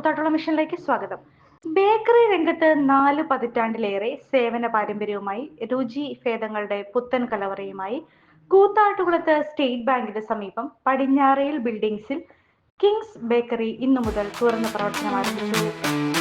കൂത്താട്ടുള്ള മിഷനിലേക്ക് സ്വാഗതം. ബേക്കറി രംഗത്ത് നാല് പതിറ്റാണ്ടിലേറെ സേവന പാരമ്പര്യവുമായി രുചി ഭേദങ്ങളുടെ പുത്തൻ കലവറയുമായി കൂത്താട്ടുകുളത്ത് സ്റ്റേറ്റ് ബാങ്കിന്റെ സമീപം പടിഞ്ഞാറയിൽ ബിൽഡിംഗ്സിൽ കിങ്സ് ബേക്കറി ഇന്നു മുതൽ തുറന്ന് പ്രവർത്തനം ആരംഭിച്ചു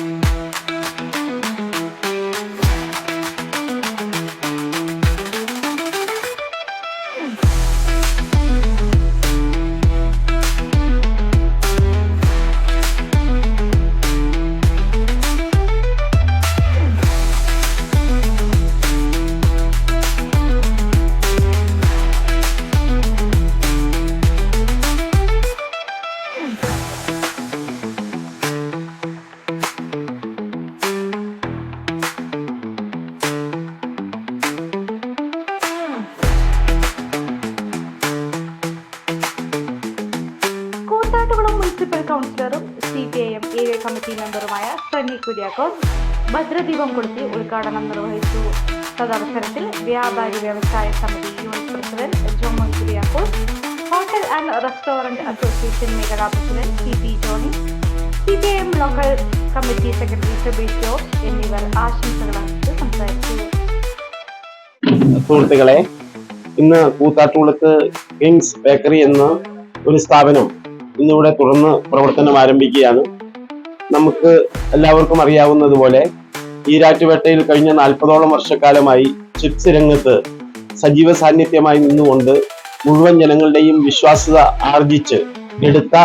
കൗൺസിലറും C P I M area committee മെമ്പറുമായ Sunny Kuriakose ഭദ്രദീപം കൊളുത്തി ഉദ്ഘാടനം നിർവഹിച്ചു. തദവസരത്തിൽ വ്യാപാരി വ്യവസായ സമിതി unit president Jomon Kuriakose hotel and restaurant association മേഖലാ president C P Johny C P I M local committee secretary Subeesh George എന്നിവർ ആശംസകൾ സംസാരിച്ചു. സുഹൃത്തുക്കളെ ഇന്ന് കൂത്താട്ടുകുളത്ത് കിങ്സ് ബേക്കറി എന്ന ഒരു സ്ഥാപനം ഇന്നിവിടെ തുറന്ന് പ്രവർത്തനം ആരംഭിക്കുകയാണ്. നമുക്ക് എല്ലാവർക്കും അറിയാവുന്നതുപോലെ ഈരാറ്റുപേട്ടയിൽ കഴിഞ്ഞ നാൽപ്പതോളം വർഷക്കാലമായി ചിപ്സ് രംഗത്ത് സജീവ സാന്നിധ്യമായി നിന്നുകൊണ്ട് മുഴുവൻ ജനങ്ങളുടെയും വിശ്വാസ്യത ആർജിച്ച് എടുത്ത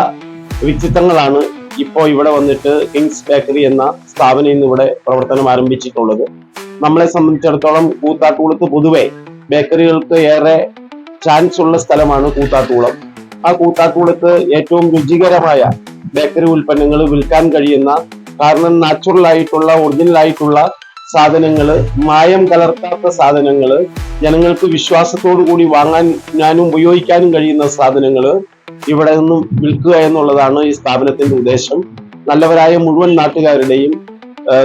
വ്യക്തിത്വങ്ങളാണ് ഇപ്പോൾ ഇവിടെ വന്നിട്ട് കിങ്സ് ബേക്കറി എന്ന സ്ഥാപനം ഇന്ന് ഇവിടെ പ്രവർത്തനം ആരംഭിച്ചിട്ടുള്ളത്. നമ്മളെ സംബന്ധിച്ചിടത്തോളം കൂത്താട്ടുകുളത്ത് പൊതുവെ ബേക്കറികൾക്ക് ഏറെ ചാൻസ് ഉള്ള സ്ഥലമാണ് കൂത്താട്ടുകുളം. ആ കൂത്താട്ടുകുളത്ത് ഏറ്റവും രുചികരമായ ബേക്കറി ഉൽപ്പന്നങ്ങൾ വിൽക്കാൻ കഴിയുന്ന കാരണം നാച്ചുറൽ ആയിട്ടുള്ള ഒറിജിനൽ ആയിട്ടുള്ള സാധനങ്ങൾ മായം കലർത്താത്ത സാധനങ്ങൾ ജനങ്ങൾക്ക് വിശ്വാസത്തോടു കൂടി വാങ്ങാൻ ഞാനും ഉപയോഗിക്കാനും കഴിയുന്ന സാധനങ്ങൾ ഇവിടെ നിന്നും വിൽക്കുക എന്നുള്ളതാണ് ഈ സ്ഥാപനത്തിന്റെ ഉദ്ദേശം. നല്ലവരായ മുഴുവൻ നാട്ടുകാരുടെയും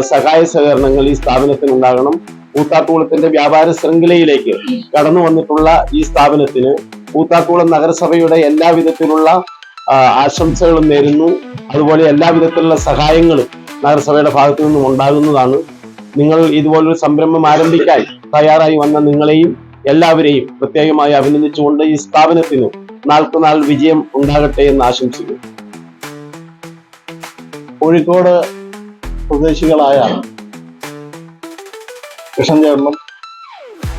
സഹായ സഹകരണങ്ങൾ ഈ സ്ഥാപനത്തിന് ഉണ്ടാകണം കൂത്താട്ടുകുളത്തിന്റെ വ്യാപാര ശൃംഖലയിലേക്ക് കടന്നു വന്നിട്ടുള്ള ഈ സ്ഥാപനത്തിന് കൂത്താട്ടുകുളം നഗരസഭയുടെ എല്ലാ വിധത്തിലുള്ള ആശംസകളും നേരുന്നു. അതുപോലെ എല്ലാ വിധത്തിലുള്ള സഹായങ്ങളും നഗരസഭയുടെ ഭാഗത്തു നിന്നും ഉണ്ടാകുന്നതാണ്. നിങ്ങൾ ഇതുപോലൊരു സംരംഭം ആരംഭിക്കാൻ തയ്യാറായി വന്ന നിങ്ങളെയും എല്ലാവരെയും പ്രത്യേകമായി അഭിനന്ദിച്ചുകൊണ്ട് ഈ സ്ഥാപനത്തിന് നാൾക്കുനാൾ വിജയം ഉണ്ടാകട്ടെ എന്ന് ആശംസിക്കുന്നു. കോഴിക്കോട് സ്വദേശികളായ കൃഷ്ണൻ ചേർന്നും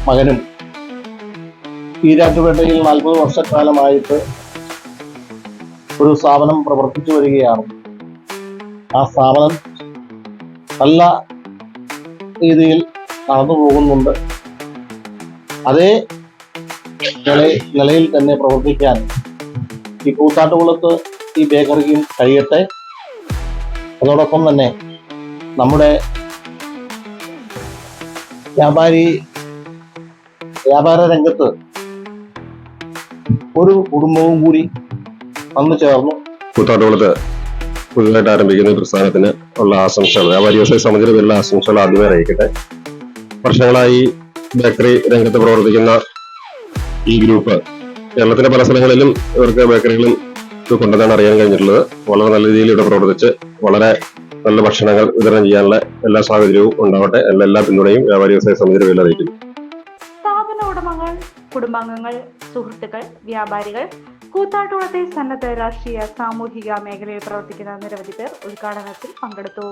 മകനും ഈരാറ്റുപേട്ടയിൽ നാൽപ്പത് വർഷക്കാലമായിട്ട് ഒരു സ്ഥാപനം പ്രവർത്തിച്ചു വരികയാണ്. ആ സ്ഥാപനം നല്ല രീതിയിൽ നടന്നു പോകുന്നുണ്ട്. അതേ നിലയിൽ തന്നെ പ്രവർത്തിക്കാൻ ഈ കൂത്താട്ടുകുളത്ത് ഈ ബേക്കറിക്കും കഴിയട്ടെ. അതോടൊപ്പം തന്നെ നമ്മുടെ വ്യാപാരി വ്യാപാര രംഗത്ത് ഒരു കുടുംബവും കൂടി വന്നു ചേർന്നു. കൂത്താട്ടുകുളത്ത് പുതുതായിട്ട് ആരംഭിക്കുന്ന പ്രസ്ഥാനത്തിന് ഉള്ള ആശംസകൾ വ്യാപാരി വ്യവസായ പേരിലുള്ള ആശംസകൾ ആദ്യമേ അറിയിക്കട്ടെ. വർഷങ്ങളായി ബേക്കറി രംഗത്ത് പ്രവർത്തിക്കുന്ന ഈ ഗ്രൂപ്പ് കേരളത്തിന്റെ പല സ്ഥലങ്ങളിലും ഇവർക്ക് ബേക്കറികളും കൊണ്ടുവന്നാണ് അറിയാൻ കഴിഞ്ഞിട്ടുള്ളത്. വളരെ നല്ല രീതിയിൽ ഇവിടെ പ്രവർത്തിച്ച് വളരെ നല്ല ഭക്ഷണങ്ങൾ വിതരണം ചെയ്യാനുള്ള എല്ലാ സാഹചര്യവും ഉണ്ടാവട്ടെ. എല്ലാ പിന്തുണയും വ്യാപാരി വ്യവസായ സമിതിയുടെ പേരിൽ അറിയിക്കുന്നു. കുടുംബാംഗങ്ങൾ സുഹൃത്തുക്കൾ വ്യാപാരികൾ കൂത്താട്ടോളത്തെ സന്നദ്ധ രാഷ്ട്രീയ സാമൂഹിക മേഖലയിൽ പ്രവർത്തിക്കുന്ന നിരവധി പേർ ഉദ്ഘാടനത്തിൽ പങ്കെടുത്തു.